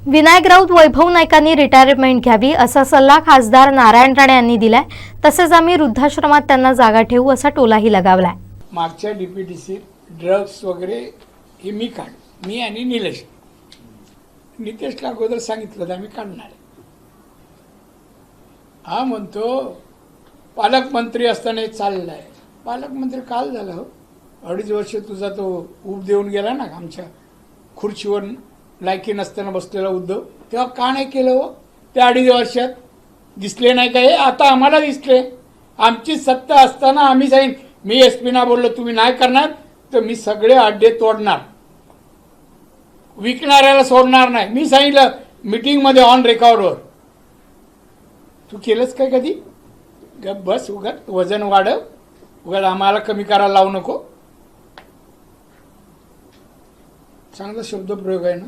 विनायक राऊत वैभव नाईकांनी रिटायरमेंट घ्यावी असा सल्ला खासदार नारायण राणे यांनी दिलाय. तसेच आम्ही वृद्धाश्रमात त्यांना जागा ठेवू असा टोलाही लगावलाय. मागच्या डीपीटीसी ड्रग्स वगैरे हे मी काढ मी आणि निलेश. नितेशला अगोदर सांगितलं आम्ही काढणार हा म्हणतो पालकमंत्री असताना चाललाय. पालकमंत्री काल झाला हो. अडीच वर्ष तुझा तो ऊब देऊन गेला ना आमच्या खुर्चीवर लायकी नसताना बसलेला उद्धव. तेव्हा का नाही केलं हो? त्या अडीच वर्षात. दिसले नाही का? हे आता आम्हाला दिसले. आमची सत्ता असताना आम्ही जाईन मी एस पीना बोललो तुम्ही नाही करणार तर मी सगळे अड्डे तोडणार. विकणाऱ्याला सोडणार नाही. मी सांगितलं मीटिंगमध्ये ऑन रेकॉर्डवर तू केलंच काय कधी? गप बस उगाच वजन वाढव. उगाच आम्हाला कमी करायला लावू नको. चांगला शब्दप्रयोग आहे ना?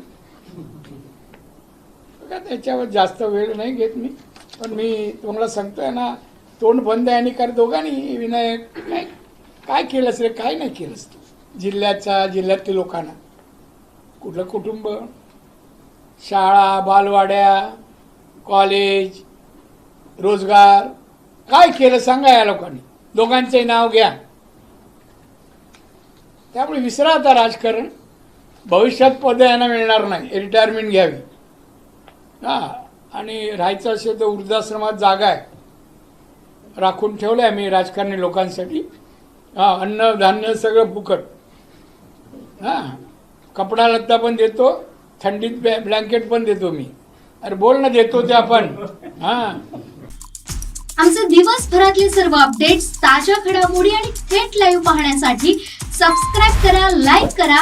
त्याच्यावर जास्त वेळ नाही घेत मी. पण मी तुम्हाला सांगतोय ना तोंड बंद आहे आणि कर दोघांनी विनायक. काय काय केलंस रे? काय नाही केलंस तू? जिल्ह्याचा जिल्ह्यातील लोकांना. कुठलं कुटुंब? शाळा बालवाड्या कॉलेज रोजगार. काय केलं सांगा या लोकांनी? दोघांचे नाव घ्या. त्यामुळे विसरा आता राजकारण. भविष्यात पदं यांना मिळणार नाही रिटायरमेंट घ्यावी. हां आणि राहायचं असेल तर वृद्धाश्रमात जागा आहे. राखून ठेवलं आहे मी राजकारणी लोकांसाठी. हां अन्न धान्य सगळं फुकट. हां कपडा लत्ता पण देतो थंडीत ब्लँकेट पण देतो मी. अरे बोल ना देतो ते आपण. हां. आमचे दिवसभरातले सर्व अपडेट्स ताज्या घडामोडी आणि थेट लाईव्ह पाहण्यासाठी सबस्क्राईब करा लाईक करा